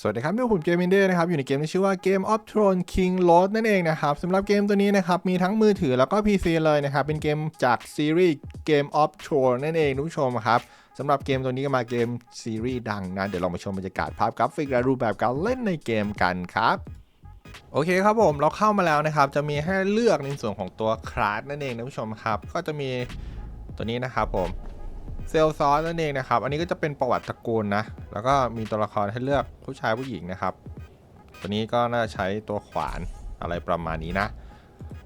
สวัสดีครับนี่ผมเกม i ินเดนะครับ อยู่ในเกมที่ชื่อว่า Game of Thrones King Road นั่นเองนะครับสำหรับเกมตัวนี้นะครับ มีทั้งมือถือแล้วก็ PC เลยนะครับ เป็นเกมจากซีรีส์ Game of Thrones นั่นเองทุกผู้ชมครับสำหรับเกมตัวนี้ก็มาเกมซีรีส์ดังนะ เดี๋ยวเรามาชมบรรยากาศภาพกราฟิกและรูปแบบการเล่นในเกมกันครับโอเคครับผมเราเข้ามาแล้วนะครับ จะมีให้เลือกในส่วนของตัวคลาสนั่นเองนะผู้ชมครับ ก็จะมีตัวนี้นะครับผม เซลซอสนั่นเองนะครับ อันนี้ก็จะเป็นประวัติตระกูลนะ แล้วก็มีตัวละครให้เลือกผู้ชายผู้หญิงนะครับ ตัวนี้ก็น่าจะใช้ตัวขวานอะไรประมาณนี้นะ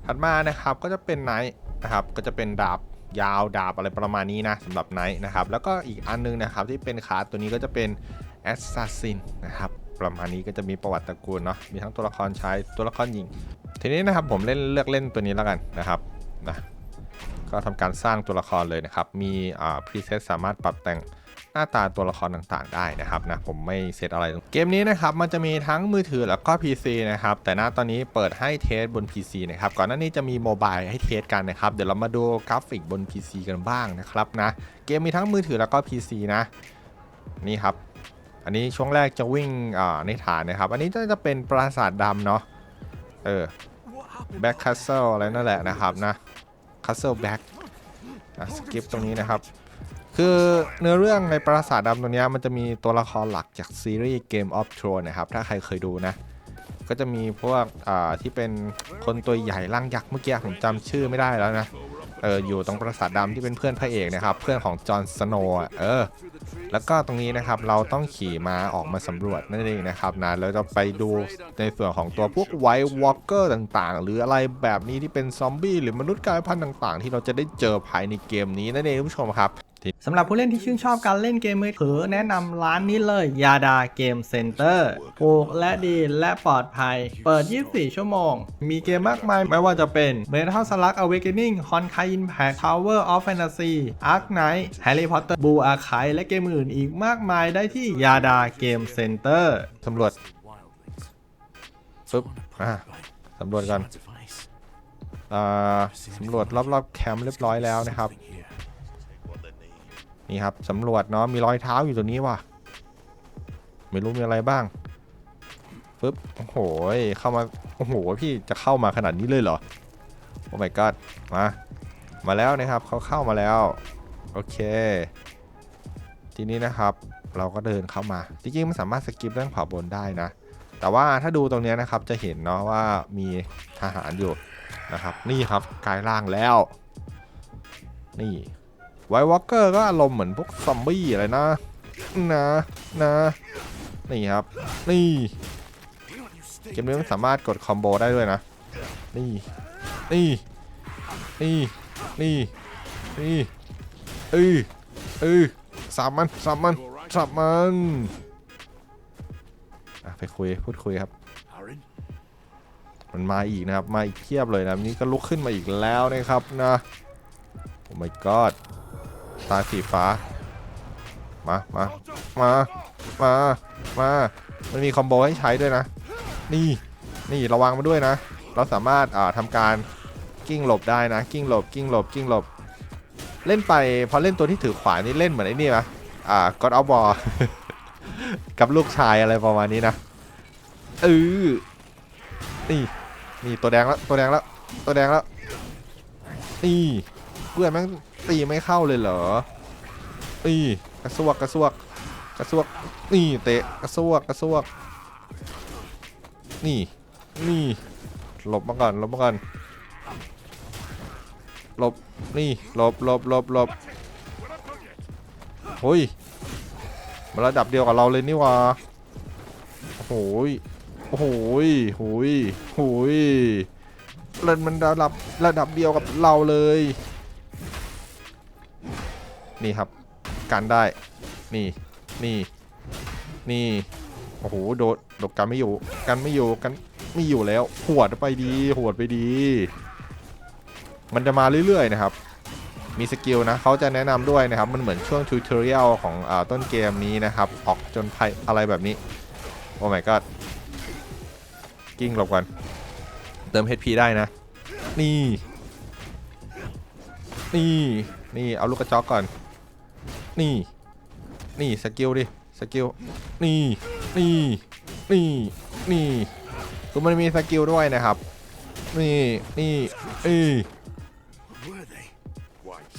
ถัดมานะครับก็จะเป็นไนท์นะครับก็จะเป็นดาบยาวดาบอะไรประมาณนี้นะสำหรับไนท์นะครับ แล้วก็อีกอันนึงนะครับที่เป็นคาร์ดตัวนี้ก็จะเป็นแอสซัสซินนะครับประมาณนี้ก็จะมีประวัติตระกูลเนาะมีทั้งตัวละครชายตัวละครหญิง ทีนี้นะครับผมเล่นเลือกเล่นตัวนี้แล้วกันนะครับนะ ก็ทำการสร้างตัวละครเลยนะครับ มีอ่าพรีเซตสามารถปรับแต่งหน้าตาตัวละครต่างๆ ได้นะครับนะผมไม่เซตอะไร เกมนี้นะครับมันจะมีทั้งมือถือแล้วก็ PC นะครับแต่ณตอนนี้เปิดให้เทสบน PC นะครับก่อนหน้านี้จะมีโมบายให้เทสกันนะครับเดี๋ยวเรามาดูกราฟิกบน PC กันบ้างนะครับนะเกมมีทั้งมือถือแล้วก็ PC นะนี่ครับ อันนี้ช่วงแรกจะวิ่งอ่าในฐานนะครับ อันนี้จะเป็นปราสาทดำเนาะเออแบ็คแคสเซิลอะไรนั่นแหละนะครับนะ คัสเซิลแบ็กสกิปตรงนี้นะครับ คือเนื้อเรื่องในปราสาทดำตัวนี้มันจะมีตัวละครหลักจากซีรีส์ Game of Thrones นะครับ ถ้าใครเคยดูนะ ก็จะมีพวกที่เป็นคนตัวใหญ่ร่างยักษ์เมื่อกี้ผมจำชื่อไม่ได้แล้วนะ เอออยู่ตรงปราสาทดำที่เป็นเพื่อนพระเอกนะครับ เพื่อนของจอห์นสโนว์เออ แล้วก็ตรงนี้นะครับเราต้องขี่ม้าออกมาสำรวจนั่นเองนะครับนะแล้วจะไปดูในส่วนของตัวพวกไวท์วอล์กเกอร์ต่างๆ หรืออะไรแบบนี้ที่เป็นซอมบี้หรือมนุษย์กลายพันธุ์ต่าง ๆ ที่เราจะได้เจอภายในเกมนี้นั่นเองคุณผู้ชมครับ สำหรับผู้เล่นที่ชื่นชอบการเล่นเกมมือถือแนะนำร้านนี้เลยยาดาเกมเซ็นเตอร์ถูกและดีและปลอดภัย เปิด 24 ชั่วโมง มีเกมมากมายไม่ว่าจะเป็น Metal Slug Awakening Honkai Impact Tower of Fantasy Ark Knight Harry Potter Blue Archive และเกมอื่นอีกมากมายได้ที่ยาดาเกมเซ็นเตอร์สำรวจปึ๊บอะสำรวจก่อนอ่าสำรวจรอบๆแคมป์เรียบร้อยแล้วนะครับ นี่ครับสำรวจเนาะมีรอยเท้าอยู่ตรงนี้ว่ะ ไม่รู้มีอะไรบ้างปึ๊บโอ้โหเข้ามาโอ้โหพี่จะเข้ามาขนาดนี้เลยเหรอโอ้ my god มามาแล้วนะครับเขาเข้ามาแล้วโอเค ทีนี้นะครับเราก็เดินเข้ามา จริงๆมันสามารถสกิปเรื่องขวาบนได้นะ แต่ว่าถ้าดูตรงนี้นะครับจะเห็นเนาะว่ามีทหารอยู่นะครับ นี่ครับกลายร่างแล้ว นี่ ไววอลเกอร์ก็อารมณ์เหมือนพวกซอมบี้อะไรนะ นะนะนี่ครับ นี่เกมนี้มันสามารถกดคอมโบได้ด้วยนะ นี่ นี่ นี่ นี่ นี่เออเออสับมันสับมันสับมันอะไปคุยพูดคุยครับ มันมาอีกนะครับ มาอีกเทียบเลยนะนี่ก็ลุกขึ้นมาอีกแล้วนะครับนะ โอ้ my god ตาสีฟ้า มา มา มา มา มา มันมีคอมโบให้ใช้ด้วยนะ นี่ นี่ระวังมาด้วยนะ เราสามารถอ่าทำการกิ้งหลบได้นะ กิ้งหลบ กิ้งหลบ กิ้งหลบ เล่นไปพอเล่นตัวที่ถือขวานี่เล่นเหมือนไอ้นี่ปะอ่าก็อดเอาบอกับลูกชายอะไรประมาณนี้นะเออนี่ นี่ตัวแดงแล้ว ตัวแดงแล้ว ตัวแดงแล้ว นี่ เพื่อนแม่งตีไม่เข้าเลยเหรอนี่กระซวกกระซวกกระซวกนี่เตะกระซวกกระซวก นี่ นี่หลบมาก่อนหลบมาก่อนหลบนี่หลบหลบหลบหลบโอ้ยมันระดับเดียวกับเราเลยนี่ว่าโอ้โหยโอ้โหยโหยโหยเล่นมันระดับระดับเดียวกับเราเลย นี่ครับกันได้ นี่ นี่ นี่ โอ้โห โดดโดดกันไม่อยู่ กันไม่อยู่ กันไม่อยู่แล้ว หวดไปดี หวดไปดี มันจะมาเรื่อยๆนะครับ มีสกิลนะ เขาจะแนะนำด้วยนะครับ มันเหมือนช่วงทูตอเรียลของอต้นเกมนี้นะครับ ออกจนภัยอะไรแบบนี้ โอ้ my god กิ้งหลบก่อนเติม HP ได้นะ นี่ นี่ นี่ เอาลูกกระจอกก่อน นี่ นี่สกิลดิสกิลนี่ นี่ นี่ นี่คือมันมีสกิลด้วยนะครับ นี่ นี่นี่ Were they? Quite.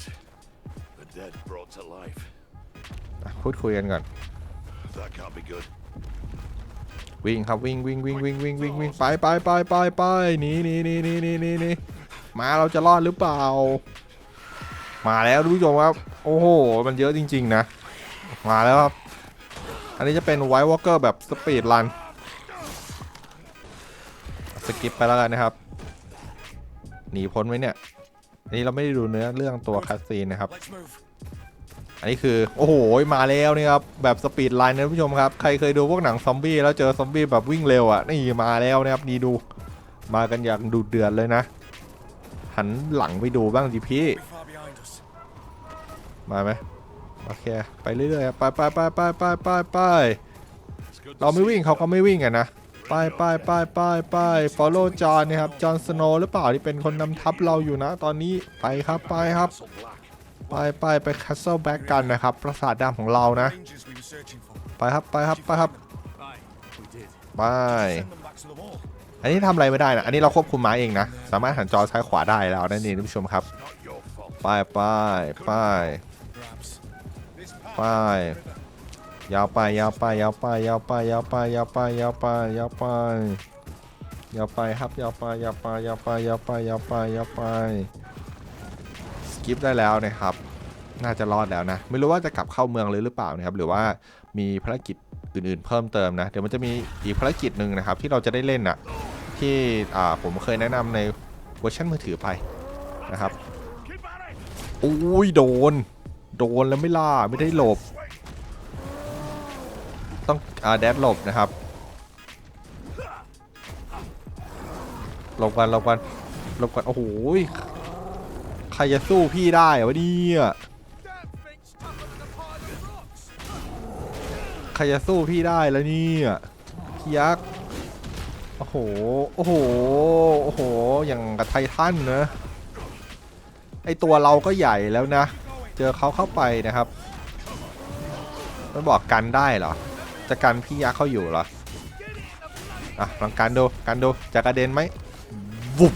The dead brought to life. อะพูดคุยกันก่อน That can't be good. วิ่งครับวิ่งวิ่งวิ่งวิ่งวิ่งวิ่งวิ่งไปไปไปไปไปหนีหนีหนีหนีหนีหนีหนีมาเราจะรอดหรือเปล่า มาแล้วทุกผู้ชมครับ โอ้โห มันเยอะจริง ๆ นะ มาแล้วครับ อันนี้จะเป็นไวท์วอลเกอร์แบบสปีดรัน สกิปไปแล้วกันนะครับ หนีพ้นไหมเนี่ย อันนี้เราไม่ได้ดูเนื้อเรื่องตัวคัสซีนนะครับ อันนี้คือ โอ้โห มาแล้วนี่ครับ แบบสปีดไลน์นะผู้ชมครับ ใครเคยดูพวกหนังซอมบี้แล้วเจอซอมบี้แบบวิ่งเร็วอะ นี่มาแล้วนะครับ นี่ดู มากันอย่างดูเดือดเลยนะ หันหลังไปดูบ้างดิพี่ มาไหมโอเคไปเรื่อยๆไปไปไปไปไปไปไปเราไม่วิ่งเขาก็ไม่วิ่งอะนะไปไปไปไปไป follow จอห์นนะครับจอห์นสโนว์หรือเปล่าที่เป็นคนนำทัพเราอยู่นะตอนนี้ไปครับไปครับ ไปไปไป Castle Back กันนะครับ ปราสาทดำของเรานะ ไปครับไปครับไปครับไปอันนี้ทำอะไรไม่ได้นะ อันนี้เราควบคุมม้าเองนะ สามารถหันจอซ้ายขวาได้แล้วนั่นเองท่านผู้ชมครับ ไปไปไป ไป ยาวไปยาวไปยาวไปยาวไปยาวไปยาวไปยาวไปยาวไปยาวไปครับยาวไปยาวไปยาวไปยาวไปยาวไปยาวไปสกิปได้แล้วนะครับ น่าจะรอดแล้วนะ ไม่รู้ว่าจะกลับเข้าเมืองเลยหรือเปล่านะครับ หรือว่ามีภารกิจอื่นๆ เพิ่มเติมนะ เดี๋ยวมันจะมีอีกภารกิจหนึ่งนะครับ ที่เราจะได้เล่นอะที่อ่าผมเคยแนะนำในเวอร์ชันมือถือไปนะครับอุ้ยโดน โดนแล้วไม่ล่าไม่ได้หลบ ต้องอาแดดหลบนะครับหลบกันหลบกันหลบกันโอ้โหใครจะสู้พี่ได้วะเนี่ยใครจะสู้พี่ได้แล้วเนี่ยพี่ยักษ์โอ้โห โอ้โห โอ้โห อย่างกับไททันนะ ไอตัวเราก็ใหญ่แล้วนะ เจอเขาเข้าไปนะครับมันบอกกันได้เหรอ จะกันพี่ยักษ์เขาอยู่เหรอ อะลองกันดูกันดูจะกระเด็นไหมวุบ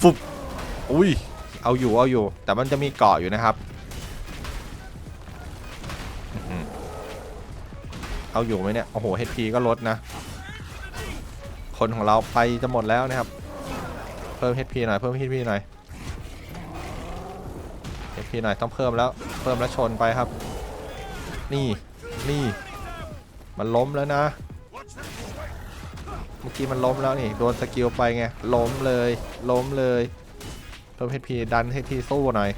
ฟุบอุ้ย เอาอยู่เอาอยู่ แต่มันจะมีเกาะอยู่นะครับ เอาอยู่ไหมเนี่ย โอ้โห HP ก็ลดนะ คนของเราไปจะหมดแล้วนะครับ เพิ่ม HP หน่อย เพิ่ม HP หน่อย HP หน่อยต้องเพิ่มแล้วเพิ่มแล้วชนไปครับ นี่นี่มันล้มแล้วนะ เมื่อกี้มันล้มแล้วนี่โดนสกิลไปไงล้มเลย ล้มเลยเพิ่ม HP ดัน HP สู้หน่อย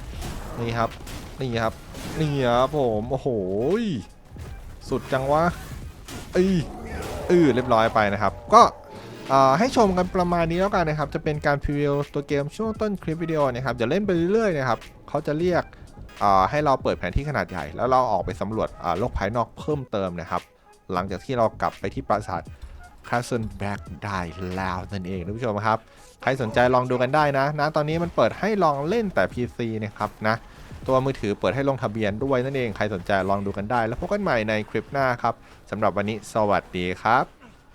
นี่ครับนี่ครับนี่ครับผมโอ้โหสุดจังวะเอ้ยเออเรียบร้อยไปนะครับ ก็ ให้ชมกันประมาณนี้แล้วกันนะครับ จะเป็นการพรีวิวตัวเกมช่วงต้นคลิปวิดีโอนะครับจะเล่นไปเรื่อยๆนะครับเขาจะเรียกให้เราเปิดแผนที่ขนาดใหญ่ แล้วเราออกไปสำรวจโลกภายนอกเพิ่มเติมนะครับ หลังจากที่เรากลับไปที่ปราสาท Castle Black ได้แล้วนั่นเองท่านผู้ชมครับ ใครสนใจลองดูกันได้นะนะ ตอนนี้มันเปิดให้ลองเล่นแต่ PC นะครับนะตัวมือถือเปิดให้ลงทะเบียนด้วยนั่นเองใครสนใจลองดูกันได้ แล้วพบกันใหม่ในคลิปหน้าครับสำหรับวันนี้สวัสดีครับ